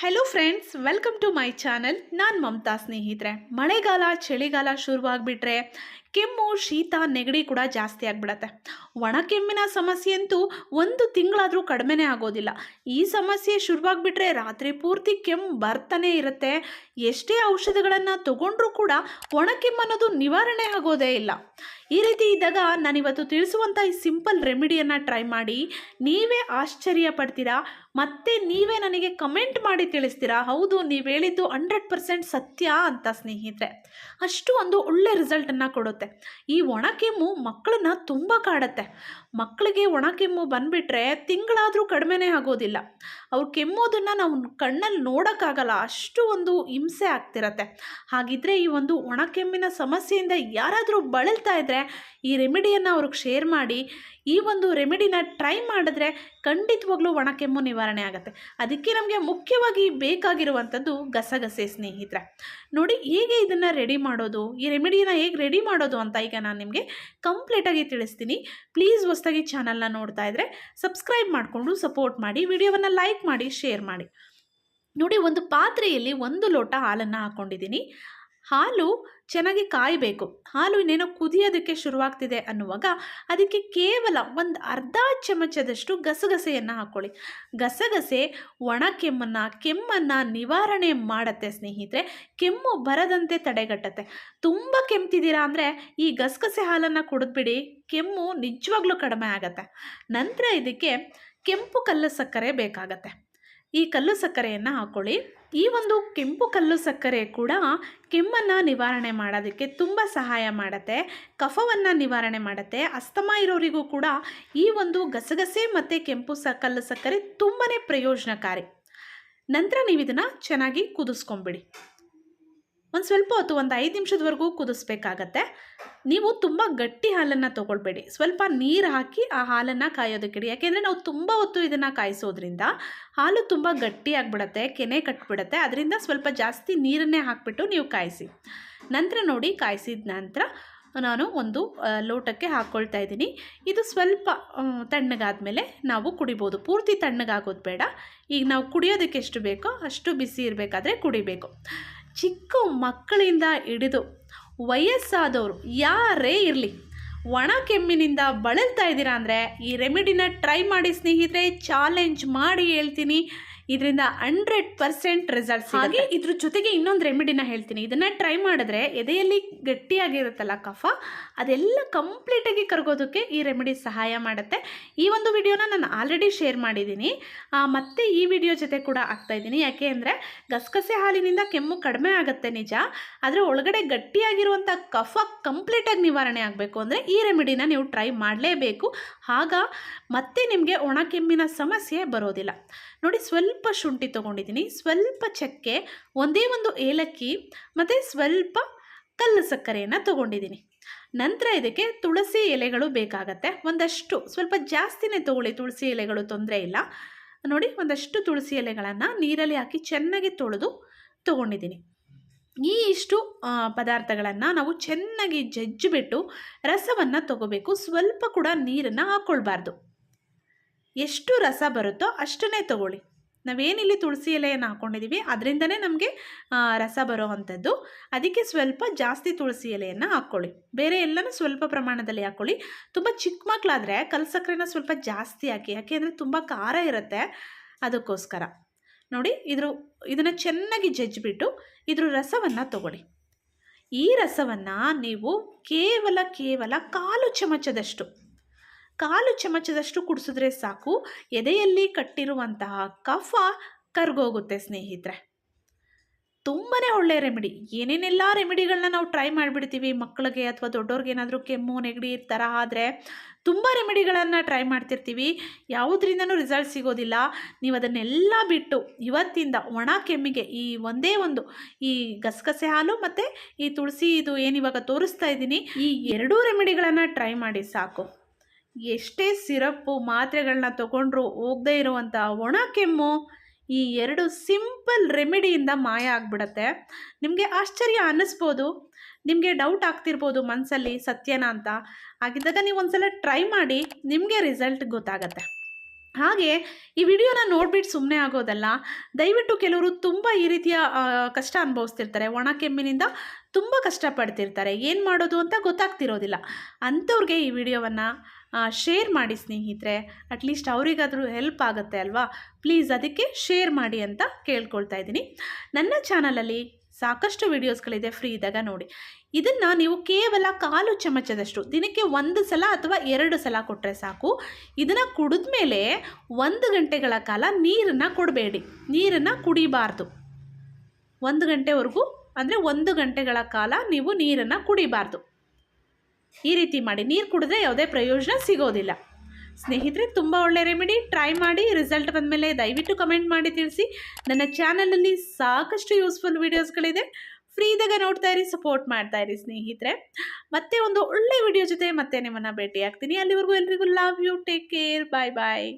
Hello friends welcome to my channel ನಾನು ಮಮತಾ ಸ್ನೇಹಿತರೆ. ಮಳೆಗಾಲ ಚಳಿಗಾಲ ಶುರುವಾಗ್ಬಿಟ್ರೆ ಕೆಮ್ಮು, ಶೀತ, ನೆಗಡಿ ಕೂಡ ಜಾಸ್ತಿ ಆಗಿಬಿಡತ್ತೆ. ಒಣ ಕೆಮ್ಮಿನ ಸಮಸ್ಯೆ ಅಂತೂ ಒಂದು ತಿಂಗಳಾದರೂ ಕಡಿಮೆನೇ ಆಗೋದಿಲ್ಲ. ಈ ಸಮಸ್ಯೆ ಶುರುವಾಗ್ಬಿಟ್ರೆ ರಾತ್ರಿ ಪೂರ್ತಿ ಕೆಮ್ಮು ಬರ್ತಾನೆ ಇರುತ್ತೆ. ಎಷ್ಟೇ ಔಷಧಗಳನ್ನು ತಗೊಂಡ್ರೂ ಕೂಡ ಒಣ ಕೆಮ್ಮು ಅನ್ನೋದು ನಿವಾರಣೆ ಆಗೋದೇ ಇಲ್ಲ. ಈ ರೀತಿ ಇದ್ದಾಗ ನಾನಿವತ್ತು ತಿಳಿಸುವಂಥ ಈ ಸಿಂಪಲ್ ರೆಮಿಡಿಯನ್ನು ಟ್ರೈ ಮಾಡಿ. ನೀವೇ ಆಶ್ಚರ್ಯ ಪಡ್ತೀರಾ? ಮತ್ತೆ ನೀವೇ ನನಗೆ ಕಮೆಂಟ್ ಮಾಡಿ ತಿಳಿಸ್ತೀರಾ? ಹೌದು, ನೀವು ಹೇಳಿದ್ದು ಹಂಡ್ರೆಡ್ ಪರ್ಸೆಂಟ್ ಸತ್ಯ ಅಂತ ಸ್ನೇಹಿತರೆ. ಅಷ್ಟು ಒಂದು ಒಳ್ಳೆ ರಿಸಲ್ಟನ್ನು ಕೊಡುತ್ತೆ. ಈ ಒಣ ಕೆಮ್ಮು ಮಕ್ಕಳನ್ನ ತುಂಬ ಕಾಡುತ್ತೆ. ಮಕ್ಕಳಿಗೆ ಒಣ ಕೆಮ್ಮು ಬಂದುಬಿಟ್ರೆ ತಿಂಗಳಾದರೂ ಕಡಿಮೆನೇ ಆಗೋದಿಲ್ಲ. ಅವ್ರು ಕೆಮ್ಮೋದನ್ನು ನಾವು ಕಣ್ಣಲ್ಲಿ ನೋಡೋಕ್ಕಾಗಲ್ಲ, ಅಷ್ಟು ಒಂದು ಹಿಂಸೆ ಆಗ್ತಿರತ್ತೆ. ಹಾಗಿದ್ರೆ ಈ ಒಂದು ಒಣ ಕೆಮ್ಮಿನ ಸಮಸ್ಯೆಯಿಂದ ಯಾರಾದರೂ ಬಳಲ್ತಾ ಇದ್ದರೆ ಈ ರೆಮಿಡಿಯನ್ನು ಅವ್ರಿಗೆ ಶೇರ್ ಮಾಡಿ ಈ ಒಂದು ರೆಮಿಡಿನ ಟ್ರೈ ಮಾಡಿದ್ರೆ ಖಂಡಿತವಾಗ್ಲೂ ಒಣ ಕೆಮ್ಮು ನಿವಾರಣೆ ಆಗುತ್ತೆ. ಅದಕ್ಕೆ ನಮಗೆ ಮುಖ್ಯವಾಗಿ ಬೇಕಾಗಿರುವಂಥದ್ದು ಗಸಗಸೆ ಸ್ನೇಹಿತರೆ. ನೋಡಿ, ಹೇಗೆ ಇದನ್ನು ರೆಡಿ ಮಾಡೋದು, ಈ ರೆಮಿಡಿಯನ್ನು ಹೇಗೆ ರೆಡಿ ಮಾಡೋದು ಅಂತ ಈಗ ನಾನು ನಿಮಗೆ ಕಂಪ್ಲೀಟಾಗಿ ತಿಳಿಸ್ತೀನಿ. ಪ್ಲೀಸ್ ಹೊಸ್ದಾಗಿ ಚಾನಲ್ನ ನೋಡ್ತಾ ಇದ್ದರೆ ಸಬ್ಸ್ಕ್ರೈಬ್ ಮಾಡಿಕೊಂಡು ಸಪೋರ್ಟ್ ಮಾಡಿ, ವಿಡಿಯೋವನ್ನು ಲೈಕ್ ಮಾಡಿ ಶೇರ್ ಮಾಡಿ. ನೋಡಿ, ಒಂದು ಪಾತ್ರೆಯಲ್ಲಿ ಒಂದು ಲೋಟ ಹಾಲನ್ನು ಹಾಕ್ಕೊಂಡಿದ್ದೀನಿ ಹಾಲು ಚೆನ್ನಾಗಿ ಕಾಯಬೇಕು. ಹಾಲು ಇನ್ನೇನೋ ಕುದಿಯೋದಕ್ಕೆ ಶುರುವಾಗ್ತಿದೆ ಅನ್ನುವಾಗ ಅದಕ್ಕೆ ಕೇವಲ ಒಂದು ಅರ್ಧ ಚಮಚದಷ್ಟು ಗಸಗಸೆಯನ್ನು ಹಾಕ್ಕೊಳ್ಳಿ ಗಸಗಸೆ ಒಣ ಕೆಮ್ಮನ್ನು ಕೆಮ್ಮನ್ನು ನಿವಾರಣೆ ಮಾಡುತ್ತೆ ಸ್ನೇಹಿತರೆ. ಕೆಮ್ಮು ಬರದಂತೆ ತಡೆಗಟ್ಟುತ್ತೆ. ತುಂಬ ಕೆಮ್ತಿದ್ದೀರಾ ಅಂದರೆ ಈ ಗಸಗಸೆ ಹಾಲನ್ನು ಕುಡಿದ್ಬಿಡಿ, ಕೆಮ್ಮು ನಿಜವಾಗ್ಲೂ ಕಡಿಮೆ ಆಗುತ್ತೆ. ನಂತರ ಇದಕ್ಕೆ ಕೆಂಪು ಕಲ್ಲು ಸಕ್ಕರೆ ಬೇಕಾಗತ್ತೆ. ಈ ಕಲ್ಲು ಸಕ್ಕರೆಯನ್ನು ಹಾಕ್ಕೊಳ್ಳಿ ಈ ಒಂದು ಕೆಂಪು ಕಲ್ಲು ಸಕ್ಕರೆ ಕೂಡ ಕೆಮ್ಮನ್ನು ನಿವಾರಣೆ ಮಾಡೋದಕ್ಕೆ ತುಂಬ ಸಹಾಯ ಮಾಡುತ್ತೆ, ಕಫವನ್ನು ನಿವಾರಣೆ ಮಾಡುತ್ತೆ. ಅಸ್ತಮ ಇರೋರಿಗೂ ಕೂಡ ಈ ಒಂದು ಗಸಗಸೆ ಮತ್ತು ಕೆಂಪು ಸ ಕಲ್ಲು ಸಕ್ಕರೆ ತುಂಬಾ ಪ್ರಯೋಜನಕಾರಿ. ನಂತರ ನೀವು ಇದನ್ನು ಚೆನ್ನಾಗಿ ಕುದಿಸ್ಕೊಂಬಿಡಿ. ಒಂದು ಸ್ವಲ್ಪ ಹೊತ್ತು, ಒಂದು ಐದು ನಿಮಿಷದವರೆಗೂ ಕುದಿಸ್ಬೇಕಾಗತ್ತೆ. ನೀವು ತುಂಬ ಗಟ್ಟಿ ಹಾಲನ್ನು ತೊಗೊಳ್ಬೇಡಿ. ಸ್ವಲ್ಪ ನೀರು ಹಾಕಿ ಆ ಹಾಲನ್ನು ಕಾಯೋದಕ್ಕಿಡಿ. ಯಾಕೆಂದರೆ ನಾವು ತುಂಬ ಹೊತ್ತು ಇದನ್ನು ಕಾಯಿಸೋದ್ರಿಂದ ಹಾಲು ತುಂಬ ಗಟ್ಟಿಯಾಗಿಬಿಡತ್ತೆ ಕೆನೆ ಕಟ್ಬಿಡತ್ತೆ. ಅದರಿಂದ ಸ್ವಲ್ಪ ಜಾಸ್ತಿ ನೀರನ್ನೇ ಹಾಕಿಬಿಟ್ಟು ನೀವು ಕಾಯಿಸಿ. ನಂತರ ನೋಡಿ ಕಾಯಿಸಿದ ನಂತರ ನಾನು ಒಂದು ಲೋಟಕ್ಕೆ ಹಾಕ್ಕೊಳ್ತಾ ಇದ್ದೀನಿ. ಇದು ಸ್ವಲ್ಪ ತಣ್ಣಗಾದ್ಮೇಲೆ ನಾವು ಕುಡಿಬೋದು. ಪೂರ್ತಿ ತಣ್ಣಗಾಗೋದು ಬೇಡ. ಈಗ ನಾವು ಕುಡಿಯೋದಕ್ಕೆ ಎಷ್ಟು ಬೇಕೋ ಅಷ್ಟು ಬಿಸಿ ಇರಬೇಕಾದ್ರೆ ಕುಡಿಬೇಕು. ಚಿಕ್ಕ ಮಕ್ಕಳಿಂದ ಹಿಡಿದು ವಯಸ್ಸಾದವರು ಯಾರೇ ಇರಲಿ, ಒಣ ಕೆಮ್ಮಿನಿಂದ ಬಳಲ್ತಾ ಇದ್ದೀರಾ ಅಂದರೆ ಈ ರೆಮಿಡಿನ ಟ್ರೈ ಮಾಡಿ ಸ್ನೇಹಿತರೆ ಚಾಲೆಂಜ್ ಮಾಡಿ ಹೇಳ್ತೀನಿ. ಇದರಿಂದ ಹಂಡ್ರೆಡ್ ಪರ್ಸೆಂಟ್ ರಿಸಲ್ಟ್ಸ್ ಹಾಗೆ ಇದ್ರ ಜೊತೆಗೆ ಇನ್ನೊಂದು ರೆಮಿಡಿನ ಹೇಳ್ತೀನಿ. ಇದನ್ನು ಟ್ರೈ ಮಾಡಿದ್ರೆ ಎದೆಯಲ್ಲಿ ಗಟ್ಟಿಯಾಗಿರುತ್ತಲ್ಲ ಕಫ, ಅದೆಲ್ಲ ಕಂಪ್ಲೀಟಾಗಿ ಕರಗೋದಕ್ಕೆ ಈ ರೆಮಿಡಿ ಸಹಾಯ ಮಾಡುತ್ತೆ. ಈ ಒಂದು ವಿಡಿಯೋನ ನಾನು ಆಲ್ರೆಡಿ ಶೇರ್ ಮಾಡಿದ್ದೀನಿ. ಮತ್ತೆ ಈ ವಿಡಿಯೋ ಜೊತೆ ಕೂಡ ಆಗ್ತಾ ಇದ್ದೀನಿ. ಯಾಕೆ ಅಂದರೆ ಗಸಗಸೆ ಹಾಲಿನಿಂದ ಕೆಮ್ಮು ಕಡಿಮೆ ಆಗುತ್ತೆ ನಿಜ. ಆದರೆ ಒಳಗಡೆ ಗಟ್ಟಿಯಾಗಿರುವಂಥ ಕಫ ಕಂಪ್ಲೀಟಾಗಿ ನಿವಾರಣೆ ಆಗಬೇಕು. ಅಂದರೆ ಈ ರೆಮಿಡಿನ ನೀವು ಟ್ರೈ ಮಾಡಲೇಬೇಕು. ಆಗ ಮತ್ತೆ ನಿಮಗೆ ಒಣ ಕೆಮ್ಮಿನ ಸಮಸ್ಯೆ ಬರೋದಿಲ್ಲ. ನೋಡಿ ಸ್ವಲ್ಪ ಶುಂಠಿ ತೊಗೊಂಡಿದ್ದೀನಿ. ಸ್ವಲ್ಪ ಚಕ್ಕೆ, ಒಂದೇ ಒಂದು ಏಲಕ್ಕಿ ಮತ್ತು ಸ್ವಲ್ಪ ಕಲ್ಲು ಸಕ್ಕರೆಯನ್ನು ತೊಗೊಂಡಿದ್ದೀನಿ. ನಂತರ ಇದಕ್ಕೆ ತುಳಸಿ ಎಲೆಗಳು ಬೇಕಾಗತ್ತೆ. ಒಂದಷ್ಟು, ಸ್ವಲ್ಪ ಜಾಸ್ತಿನೇ ತೊಗೊಳ್ಳಿ ತುಳಸಿ ಎಲೆಗಳು ತೊಂದರೆ ಇಲ್ಲ. ನೋಡಿ, ಒಂದಷ್ಟು ತುಳಸಿ ಎಲೆಗಳನ್ನು ನೀರಲ್ಲಿ ಹಾಕಿ ಚೆನ್ನಾಗಿ ತೊಳೆದು ತೊಗೊಂಡಿದ್ದೀನಿ. ಈ ಇಷ್ಟು ಪದಾರ್ಥಗಳನ್ನು ನಾವು ಚೆನ್ನಾಗಿ ಜಜ್ಜಿಬಿಟ್ಟು ರಸವನ್ನು ತಗೋಬೇಕು. ಸ್ವಲ್ಪ ಕೂಡ ನೀರನ್ನು ಹಾಕ್ಕೊಳ್ಬಾರ್ದು ಎಷ್ಟು ರಸ ಬರುತ್ತೋ ಅಷ್ಟನ್ನೇ ತಗೊಳ್ಳಿ. ನಾವೇನಿಲ್ಲಿ ತುಳಸಿ ಎಲೆಯನ್ನು ಹಾಕ್ಕೊಂಡಿದ್ದೀವಿ ಅದರಿಂದನೇ ನಮಗೆ ರಸ ಬರೋ ಅಂಥದ್ದು. ಅದಕ್ಕೆ ಸ್ವಲ್ಪ ಜಾಸ್ತಿ ತುಳಸಿ ಎಲೆಯನ್ನು ಹಾಕ್ಕೊಳ್ಳಿ. ಬೇರೆ ಎಲ್ಲನೂ ಸ್ವಲ್ಪ ಪ್ರಮಾಣದಲ್ಲಿ ಹಾಕ್ಕೊಳ್ಳಿ. ತುಂಬ ಚಿಕ್ಕ ಮಕ್ಕಳಾದರೆ ಕಲ್ಸಕ್ಕರೆನ ಸ್ವಲ್ಪ ಜಾಸ್ತಿ ಹಾಕಿ ಯಾಕೆ ಅಂದರೆ ತುಂಬ ಖಾರ ಇರುತ್ತೆ. ಅದಕ್ಕೋಸ್ಕರ. ನೋಡಿ ಇದ್ರ, ಇದನ್ನು ಚೆನ್ನಾಗಿ ಜಜ್ಜಿಬಿಟ್ಟು ಇದ್ರ ರಸವನ್ನು ತಗೊಳ್ಳಿ. ಈ ರಸವನ್ನು ನೀವು ಕೇವಲ ಕೇವಲ ಕಾಲು ಚಮಚದಷ್ಟು ಕಾಲು ಚಮಚದಷ್ಟು ಕುಡಿಸಿದ್ರೆ ಸಾಕು. ಎದೆಯಲ್ಲಿ ಕಟ್ಟಿರುವಂತಹ ಕಫ ಕರ್ಗೋಗುತ್ತೆ ಸ್ನೇಹಿತರೆ. ಒಳ್ಳೆಯ ರೆಮಿಡಿ ಏನೇನೆಲ್ಲ ರೆಮಿಡಿಗಳನ್ನ ನಾವು ಟ್ರೈ ಮಾಡಿಬಿಡ್ತೀವಿ ಮಕ್ಕಳಿಗೆ ಅಥವಾ ದೊಡ್ಡವ್ರಿಗೆ ಏನಾದರೂ ಕೆಮ್ಮು, ನೆಗಡಿ ಥರ ಆದರೆ ತುಂಬ ರೆಮಿಡಿಗಳನ್ನು ಟ್ರೈ ಮಾಡ್ತಿರ್ತೀವಿ. ಯಾವುದರಿಂದನೂ ರಿಸಲ್ಟ್ ಸಿಗೋದಿಲ್ಲ. ನೀವು ಅದನ್ನೆಲ್ಲ ಬಿಟ್ಟು ಇವತ್ತಿಂದ ಒಣ ಕೆಮ್ಮಿಗೆ ಈ ಒಂದೇ ಒಂದು ಈ ಗಸಗಸೆ ಹಾಲು ಮತ್ತು ಈ ತುಳಸಿ ಇದು ಏನಿವಾಗ ತೋರಿಸ್ತಾ ಇದ್ದೀನಿ, ಈ ಎರಡೂ ರೆಮಿಡಿಗಳನ್ನು ಟ್ರೈ ಮಾಡಿ ಸಾಕು. ಎಷ್ಟೇ ಸಿರಪ್ಪು ಮಾತ್ರೆಗಳನ್ನ ತೊಗೊಂಡ್ರು ಹೋಗದೇ ಇರುವಂಥ ಒಣ ಕೆಮ್ಮು ಈ ಎರಡು ಸಿಂಪಲ್ ರೆಮಿಡಿಯಿಂದ ಮಾಯ ಆಗಿಬಿಡತ್ತೆ. ನಿಮಗೆ ಆಶ್ಚರ್ಯ ಅನ್ನಿಸ್ಬೋದು. ನಿಮಗೆ ಡೌಟ್ ಆಗ್ತಿರ್ಬೋದು ಮನಸ್ಸಲ್ಲಿ ಸತ್ಯನಾ ಅಂತ. ಹಾಗಿದ್ದಾಗ ನೀವು ಒಂದ್ಸಲ ಟ್ರೈ ಮಾಡಿ, ನಿಮಗೆ ರಿಸಲ್ಟ್ ಗೊತ್ತಾಗತ್ತೆ. ಹಾಗೆ ಈ ವಿಡಿಯೋನ ನೋಡ್ಬಿಟ್ಟು ಸುಮ್ಮನೆ ಆಗೋದಲ್ಲ, ದಯವಿಟ್ಟು ಕೆಲವರು ತುಂಬ ಈ ರೀತಿಯ ಕಷ್ಟ ಅನುಭವಿಸ್ತಿರ್ತಾರೆ. ಒಣ ಕೆಮ್ಮಿನಿಂದ ತುಂಬ ಕಷ್ಟಪಡ್ತಿರ್ತಾರೆ. ಏನು ಮಾಡೋದು ಅಂತ ಗೊತ್ತಾಗ್ತಿರೋದಿಲ್ಲ. ಅಂಥವ್ರಿಗೆ ಈ ವಿಡಿಯೋವನ್ನು ಶೇರ್ ಮಾಡಿ ಸ್ನೇಹಿತರೆ. ಅಟ್ಲೀಸ್ಟ್ ಅವರಿಗಾದರೂ ಹೆಲ್ಪ್ ಆಗುತ್ತೆ ಅಲ್ವಾ? ಪ್ಲೀಸ್ ಅದಕ್ಕೆ ಶೇರ್ ಮಾಡಿ ಅಂತ ಕೇಳ್ಕೊಳ್ತಾ ಇದ್ದೀನಿ. ನನ್ನ ಚಾನಲಲ್ಲಿ ಸಾಕಷ್ಟು ವಿಡಿಯೋಸ್ಗಳಿದೆ ಫ್ರೀ ಇದ್ದಾಗ ನೋಡಿ. ಇದನ್ನು ನೀವು ಕೇವಲ ಕಾಲು ಚಮಚದಷ್ಟು, ದಿನಕ್ಕೆ ಒಂದು ಸಲ ಅಥವಾ ಎರಡು ಸಲ ಕೊಟ್ಟರೆ ಸಾಕು. ಇದನ್ನು ಕುಡಿದ ಮೇಲೆ ಒಂದು ಗಂಟೆಗಳ ಕಾಲ ನೀರನ್ನು ಕೊಡಬೇಡಿ. ನೀರನ್ನು ಕುಡಿಬಾರ್ದು. ಒಂದು ಗಂಟೆವರೆಗೂ ಅಂದರೆ ಒಂದು ಗಂಟೆಗಳ ಕಾಲ ನೀವು ನೀರನ್ನು ಕುಡಿಬಾರ್ದು. ಈ ರೀತಿ ಮಾಡಿ. ನೀರು ಕುಡಿದ್ರೆ ಯಾವುದೇ ಪ್ರಯೋಜನ ಸಿಗೋದಿಲ್ಲ. ಸ್ನೇಹಿತರೆ, ತುಂಬ ಒಳ್ಳೆ ರೆಮಿಡಿ. ಟ್ರೈ ಮಾಡಿ ರಿಸಲ್ಟ್ ಬಂದಮೇಲೆ ದಯವಿಟ್ಟು ಕಮೆಂಟ್ ಮಾಡಿ ತಿಳಿಸಿ. ನನ್ನ ಚಾನಲಲ್ಲಿ ಸಾಕಷ್ಟು ಯೂಸ್ಫುಲ್ ವೀಡಿಯೋಸ್ಗಳಿದೆ ಫ್ರೀದಾಗ ನೋಡ್ತಾ ಇರಿ ಸಪೋರ್ಟ್ ಮಾಡ್ತಾ ಇರಿ ಸ್ನೇಹಿತರೆ. ಮತ್ತೆ ಒಂದು ಒಳ್ಳೆ ವಿಡಿಯೋ ಜೊತೆ ಮತ್ತೆ ನಿಮ್ಮನ್ನು ಭೇಟಿ ಆಗ್ತೀನಿ ಅಲ್ಲಿವರೆಗೂ ಎಲ್ರಿಗೂ love you take care bye bye